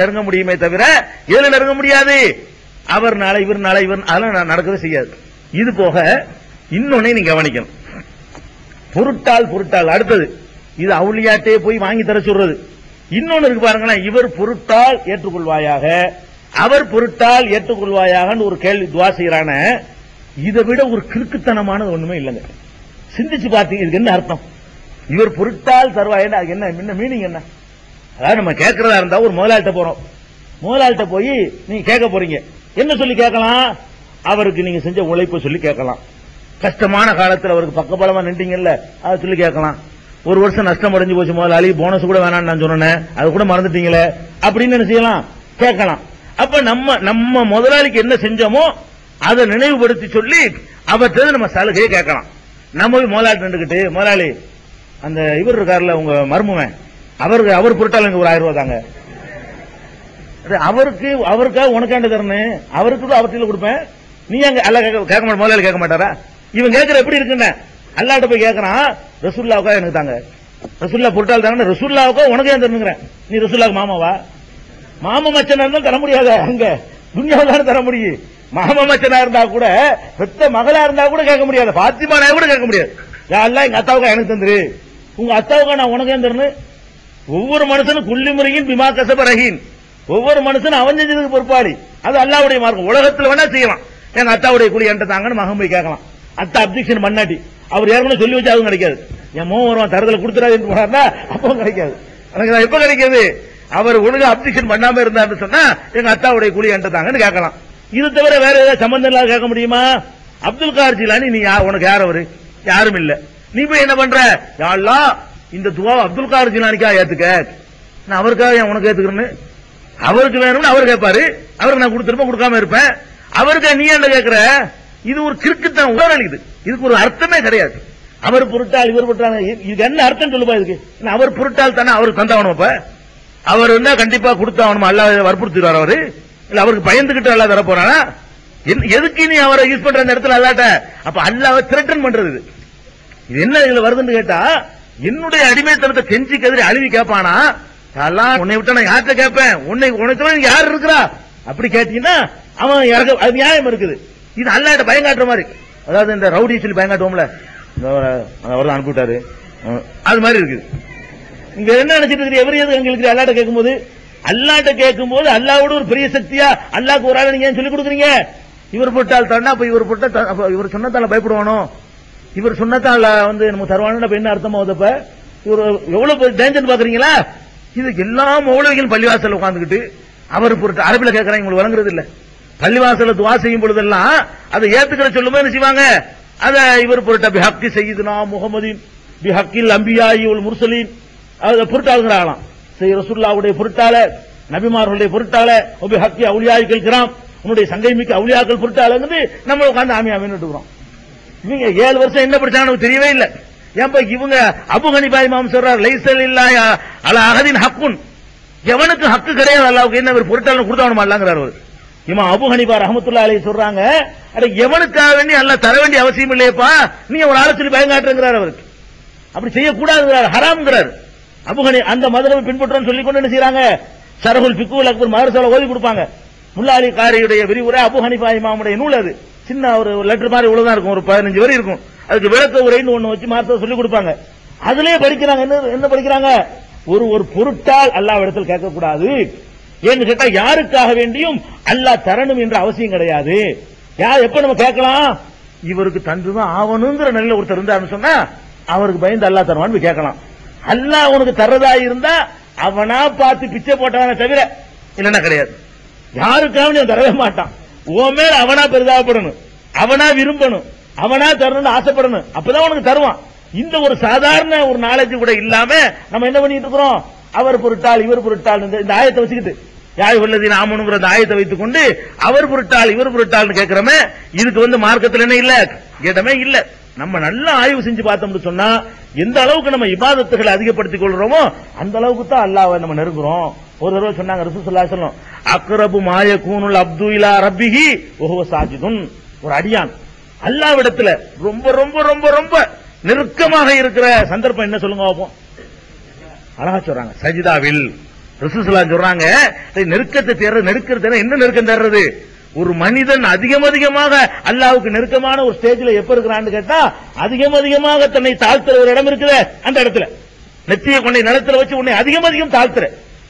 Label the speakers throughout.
Speaker 1: நெருங்க முடியுமே தவிர இதுல நெருங்க முடியாது. அவர் நாளை இவர் நாளை இவர் அதெல்லாம் நடக்கவே செய்யாது. இது போக இன்னொன்னே நீங்க கவனிக்கணும். பொருட்டால் பொருட்டால். அடுத்தது இது அவுளியாட்டே போய் வாங்கி தர சொல்றது. இன்னொன்னு இருக்கு பாருங்களேன் இவர் பொருட்டால் ஏற்றுக்கொள்வாயாக. அவர் பொருட்டால் ஏற்றுக்கொள்வாயாக ஒரு கேள்வி துவா செய்யறான இதை விட ஒரு கிறுக்குத்தனமானது ஒண்ணுமே இல்லைங்க. சிந்திச்சு பார்த்தீங்க இதுக்கு என்ன அர்த்தம்? இவர் பொருட்டால் தருவாயன்னா அதுக்கு என்ன என்ன மீனிங் என்ன? அதாவது நம்ம கேட்கறதா இருந்தா ஒரு முதலாளிட்ட போறோம். முதலாளிட்ட போய் நீங்க கேட்க போறீங்க. என்ன சொல்லி கேட்கலாம்? அவருக்கு நீங்க செஞ்ச உழைப்பை சொல்லி கேட்கலாம். கஷ்டமான காலத்தில் அவருக்கு பக்கபலமா நின்றீங்கல்ல அதை சொல்லி கேட்கலாம். ஒரு வருஷம் நஷ்டம் அடைஞ்சு போச்சு முதலாளி போனஸ் கூட வேணாம்னு நான் சொன்னேன் அது கூட மறந்துட்டீங்களே அப்படின்னு என்ன செய்யலாம்? கேட்கலாம். அப்ப நம்ம நம்ம முதலாளிக்கு என்ன செஞ்சோமோ அதை நினைவுபடுத்தி சொல்லி அவர்கிட்ட நம்ம சலுகையை கேட்கலாம். நம்ம போய் முதலாளி நின்றுக்கிட்டு முதலாளி அந்த இவர் இருக்கார்ல உங்க மருமவன் அவருக்கு அவர் பொருட்டால் எனக்கு ஒரு ஆயிரம் ரூபாய் தாங்க. அது அவருக்கு அவருக்காக உனக்காண்டு தரணும் அவருக்கு தான் அவர்த்தியில் கொடுப்பேன். நீ அங்க அல்ல கேட்க கேட்க முதலாளி கேட்க மாட்டாரா? இவன் கேட்கற எப்படி இருக்குன்னு? அல்லாட்ட போய் கேட்கறான் ரசுல்லாவுக்கா எனக்கு தாங்க. ரசுல்லா பொருட்டால் தாங்க ரசுல்லாவுக்கா உனக்கு ஏன் தரணுங்கிறேன் நீ ரசுல்லாவுக்கு மாமாவா? மாமா மச்சனா இருந்தா தர முடியாத அங்க? துன்யாவில் தானே தர முடியும். மாமா மச்சனா இருந்தா கூட பெத்த மகளா இருந்தா கூட கேட்க முடியாது. பாத்திமானா கூட கேட்க முடியாது. யாரெல்லாம் எங்க அத்தாவுக்கா எனக்கு தந்துரு. உங்க அத்தாவுக்கா நான் உனக்கு ஏன் தரணும் ஒவ்வொரு மனுஷனும் குள்ளி முறையின் பிமா கசப ரஹீன். ஒவ்வொரு மனுஷனும் அவன் செஞ்சதுக்கு பொறுப்பாளி. அது அல்லாவுடைய மார்க்கம். உலகத்தில் வேணா செய்யலாம். எங்க அத்தாவுடைய கூலி என்கிட்ட தாங்கன்னு மகன் போய் கேட்கலாம். அத்தா அப்ஜெக்ஷன் பண்ணாட்டி அவர் ஏற்கனவே சொல்லி வச்சு அதுவும் கிடைக்காது. என் மோ வருவான் தரத்துல கொடுத்துறாரு போனார்னா அப்பவும் கிடைக்காது. எனக்கு எப்ப கிடைக்காது அவர் ஒழுங்கு அப்ஜெக்ஷன் பண்ணாம இருந்தாருன்னு சொன்னா எங்க அத்தாவுடைய கூலி என்கிட்ட தாங்கன்னு கேட்கலாம். இது தவிர வேற ஏதாவது சம்பந்தம் இல்லாத கேட்க முடியுமா? அப்துல் கார் ஜிலானி நீ உனக்கு யார் அவரு? யாரும் இல்ல. நீ போய் என்ன பண்ற? யாழ்லாம் இந்த துவா அப்துல் கார் ஜிலானிக்கா ஏத்துக்க. நான் அவருக்காக ஏன் உனக்கு ஏத்துக்கிறேன்னு? அவருக்கு வேணும்னு அவர் கேட்பாரு. அவருக்கு நான் கொடுத்துருப்பேன் கொடுக்காம இருப்பேன். அவருக்கு நீ என்ன கேட்கிற இது ஒரு கிறுக்குத்தான் உடனடிக்குது இதுக்கு ஒரு அர்த்தமே கிடையாது. அவர் பொருட்டால் இவர் பொருட்டால் இது என்ன அர்த்தம் சொல்லுப்பா இதுக்கு? அவர் பொருட்டால் தானே அவருக்கு தந்தாவணும் இப்ப அவர் இருந்தா கண்டிப்பா கொடுத்தாவணும் அல்லா வற்புறுத்திடுவார் அவரு. இல்ல அவருக்கு பயந்துகிட்டு அல்லா தர எதுக்கு நீ அவரை யூஸ் பண்ற இந்த இடத்துல அல்லாட்ட அப்ப அல்லாவை திரட்டன் பண்றது இது. இது என்ன இதுல வருதுன்னு கேட்டா என்னுடைய அடிமைத்தனத்தை செஞ்சு கதிரி அழுவி கேட்பானா எல்லாம் உன்னை விட்டு நான் யார்கிட்ட கேட்பேன்? உன்னை உன்னை யார் இருக்கிறா? அப்படி கேட்டீங்கன்னா அவன் இறக்க அது நியாயம் இருக்குது. இது அல்லாட்ட பயங்காட்டுற மாதிரி. அதாவது இந்த ரவுடி சொல்லி பயங்காட்டுவோம்ல அவர் தான் அனுப்பிவிட்டாரு. அது மாதிரி இருக்குது. இங்க என்ன நினைச்சிட்டு இருக்கிற எவரி எது எங்களுக்கு அல்லாட்ட கேட்கும்போது? அல்லாட்ட கேட்கும்போது அல்லாவோட ஒரு பெரிய சக்தியா அல்லாக்கு ஒரு ஆளை நீங்க ஏன் சொல்லி கொடுக்குறீங்க? இவர் போட்டால் தண்ணா அப்ப இவர் போட்டா த- இவர் சொன்னதால பயப்படுவானோ? இவர் சொன்னதால வந்து நம்ம தருவானு பெண் என்ன அர்த்தம் ஆகுதப்ப இவர் எவ்வளவு டேஞ்சர் பாக்குறீங்களா? இது எல்லா மௌலவிகளும் பள்ளிவாசல்ல உட்காந்துக்கிட்டு அவர் பொருட்டு அரபில கேட்கறாங்க உங்களுக்கு வழங்குறது இல்ல. பள்ளிவாசல துவா செய்யும் பொழுதெல்லாம் அதை ஏத்துக்கிற சொல்லுமே என்ன செய்வாங்க? அத இவர் பொருட்ட பிஹக்கி செய்யுதுனா முகமதின் பிஹக்கில் அம்பியாயி உல் முர்சலீன் அதை பொருட்டாளுங்கிறாங்களாம் சரி ரசுல்லாவுடைய பொருட்டால நபிமார்களுடைய பொருட்டால ஒபி ஹக்கி அவுளியாய்கள் கிராம் உன்னுடைய சங்கை மிக்க அவுளியாக்கள் பொருட்டாளங்கிறது நம்ம உட்காந்து ஆமி ஆமின்னு இருக்கிறோம் இவங்க ஏழு வருஷம் என்ன படிச்சாங்க தெரியவே இல்லை. ஏன்பா இவங்க அபு ஹனிபாய் மாம் சொல்றார் லைசல் இல்லாயா அல அகதின் ஹக்குன். எவனுக்கு ஹக்கு கிடையாது அல்லாவுக்கு என்ன ஒரு பொருட்டாளன் கொடுத்தவனுமா அல்லாங்கிறார் அவர். இவன் அபு ஹனிபா ரஹமத்துல்லா அலி சொல்றாங்க அட எவனுக்காக வேண்டி அல்ல தர வேண்டிய அவசியம் இல்லையப்பா? நீ ஒரு ஆளை சொல்லி பயம் அவருக்கு. அப்படி செய்யக்கூடாதுங்கிறார் ஹராம்ங்கிறார். அபுகனி அந்த மதுரவை பின்பற்றோம்னு சொல்லி கொண்டு என்ன செய்யறாங்க சரகுல் பிக்குல் அக்பர் மதரசாவில் ஓதி கொடுப்பாங்க. முல்லாலி காரியுடைய விரிவுரை அபு ஹனிபா இமாமுடைய நூல் அது. சின்ன ஒரு லெட்டர் மாதிரி இவ்வளவுதான் இருக்கும். ஒரு பதினஞ்சு வரை இருக்கும். அதுக்கு விளக்க உரைன்னு ஒண்ணு வச்சு மாத்த சொல்லி கொடுப்பாங்க. அதுலயே படிக்கிறாங்க. என்ன என்ன படிக்கிறாங்க? ஒரு ஒரு பொருட்டால் அல்லாஹ் இடத்தில் கேட்கக்கூடாது. ஏன்னு கேட்டா யாருக்காக வேண்டியும் அல்லாஹ் தரணும் என்ற அவசியம் கிடையாது. யார் எப்ப நம்ம கேட்கலாம்? இவருக்கு தந்துதான் ஆவணுங்கிற நல்ல ஒருத்தர் இருந்தாருன்னு சொன்னா அவருக்கு பயந்து அல்லாஹ் தருவான்னு போய் கேட்கலாம். அல்லாஹ் உனக்கு தர்றதா இருந்தா அவனா பார்த்து பிச்சை போட்டவன தவிர இல்லைன்னா கிடையாது. யாருக்காக தரவே மாட்டான். உன் மேல அவனா பெரிதாகப்படணும். அவனா விரும்பணும். அவனா தரணும்னு ஆசைப்படணும். அப்பதான் உனக்கு தருவான். இந்த ஒரு சாதாரண ஒரு நாலேஜ் கூட இல்லாம நம்ம என்ன பண்ணிட்டு இருக்கிறோம்? அவர் பொருட்டால் இவர் பொருட்டால் இந்த ஆயத்தை வச்சுக்கிட்டு. யாய் உள்ளது நாமனுங்கிற அந்த ஆயத்தை வைத்துக் கொண்டு அவர் பொருட்டால் இவர் பொருட்டால்னு கேட்கிறோமே இதுக்கு வந்து மார்க்கத்தில் என்ன இல்ல? இடமே இல்லை. நம்ம நல்லா ஆய்வு செஞ்சு பார்த்தோம்னு சொன்னா எந்த அளவுக்கு நம்ம இபாதத்துகளை அதிகப்படுத்திக் கொள்றோமோ அந்த அளவுக்கு தான் அல்லாவை நம்ம நெருங்குறோம். ஒரு தடவை சொன்னாங்க ரசூலுல்லாஹி சொல்லும் அக்ரபு மாய கூனுல் அப்து இலா ரப்பிஹி ஓஹோ சாஜிதுன். ஒரு அடியான். அல்லாவிடத்துல ரொம்ப ரொம்ப ரொம்ப ரொம்ப நெருக்கமாக இருக்கிற சந்தர்ப்பம் என்ன சொல்லுங்க பார்ப்போம். அழகா சொல்றாங்க சஜிதாவில். ரசூலுல்லாஹ் சொல்றாங்க நெருக்கத்தை தேர்றது நெருக்கத்தை என்ன நெருக்கம் தேர்றது? ஒரு மனிதன் அதிகம் அதிகமாக அல்லாவுக்கு நெருக்கமான ஒரு ஸ்டேஜில் எப்ப இருக்கிறான்னு கேட்டா அதிகம் அதிகமாக தன்னை தாழ்த்துற ஒரு இடம் இருக்குது அந்த இடத்துல. நெத்திய கொண்டை நிலத்துல வச்சு உன்னை அதிகம் அதிகம் தாழ்த்துற.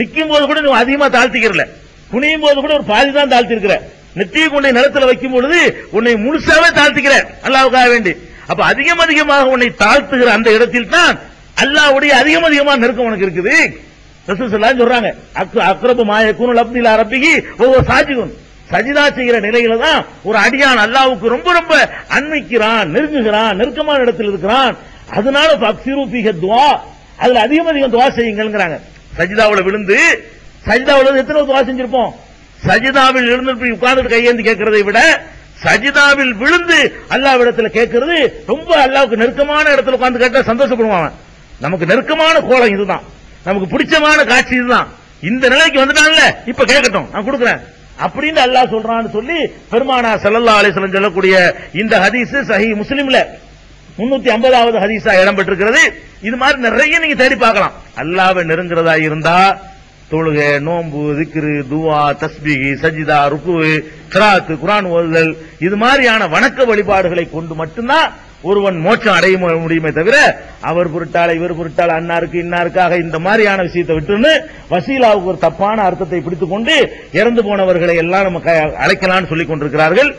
Speaker 1: நிக்கும் போது கூட நீ அதிகமா தாழ்த்திக்கிறல. குனியும் போது கூட ஒரு பாதி தான் தாழ்த்திருக்கிற. நெத்திய கொண்டை நிலத்துல வைக்கும் பொழுது உன்னை முழுசாவே தாழ்த்திக்கிற. அல்லாவுக்காக வேண்டி. அப்ப அதிகம் அதிகமாக உன்னை தாழ்த்துகிற அந்த இடத்தில் தான் அல்லாஹ்வுடைய அதிகம் அதிகமா நெருக்கம் உனக்கு இருக்குது. ரசூலுல்லாஹ் சொல்றாங்க அக் அக்ரபு மாயக்குன் லப்தில் அரபிகி ஒவ்வொரு சாஜிகும் சஜிதா செய்கிற நிலையில தான் ஒரு அடியான் அல்லாவுக்கு ரொம்ப ரொம்ப அன்மைக்கிறான் நெருங்குகிறான் நெருக்கமான இடத்தில் இருக்கிறான். அதனால அக்சிரு துவா. அதுல அதிகம் அதிகம் துவா செய்யுங்கிறாங்க சஜிதாவில் விழுந்து சஜிதாவில் எத்தனை துவா செஞ்சிருப்போம். சஜிதாவில் இருந்து இப்படி உட்கார்ந்துட்டு கையேந்தி கேட்கறதை விட சஜிதாவில் விழுந்து அல்லாவிடத்தில் கேட்கறது ரொம்ப அல்லாவுக்கு நெருக்கமான இடத்துல உட்கார்ந்து கேட்டா சந்தோஷப்படுவான் நமக்கு நெருக்கமான கோலம் இதுதான். நமக்கு பிடிச்சமான காட்சி இதுதான். இந்த நிலைக்கு வந்துட்டான்ல இப்ப கேட்கட்டும் நான் கொடுக்குறேன். அப்படின்னு அல்லாஹ் சொல்றான்னு சொல்லி பெருமானா செல்லல்லா அலைஹி சொல்லக்கூடிய இந்த ஹதீஸ் சஹி முஸ்லீம்ல. முன்னூத்தி ஐம்பதாவது ஹதீஸா இடம்பெற்றிருக்கிறது இது மாதிரி நிறைய நீங்க தேடி பார்க்கலாம். அல்லாவை நெருங்குறதா இருந்தா தொழுகை நோன்பு திக்ரு துவா தஸ்பிகி சஜிதா ருக்கு கிராத்து குரான் ஓதுதல் இது மாதிரியான வணக்க வழிபாடுகளை கொண்டு மட்டும்தான் ஒருவன் மோட்சம் அடைய முடியுமே தவிர அவர் பொருட்டால் இவர் பொருட்டால் அன்னாருக்கு இன்னாருக்காக இந்த மாதிரியான விஷயத்தை விட்டுன்னு வசீலாவுக்கு ஒரு தப்பான அர்த்தத்தை பிடித்துக் கொண்டு இறந்து போனவர்களை எல்லாம் நம்ம அழைக்கலாம்னு சொல்லிக் கொண்டிருக்கிறார்கள்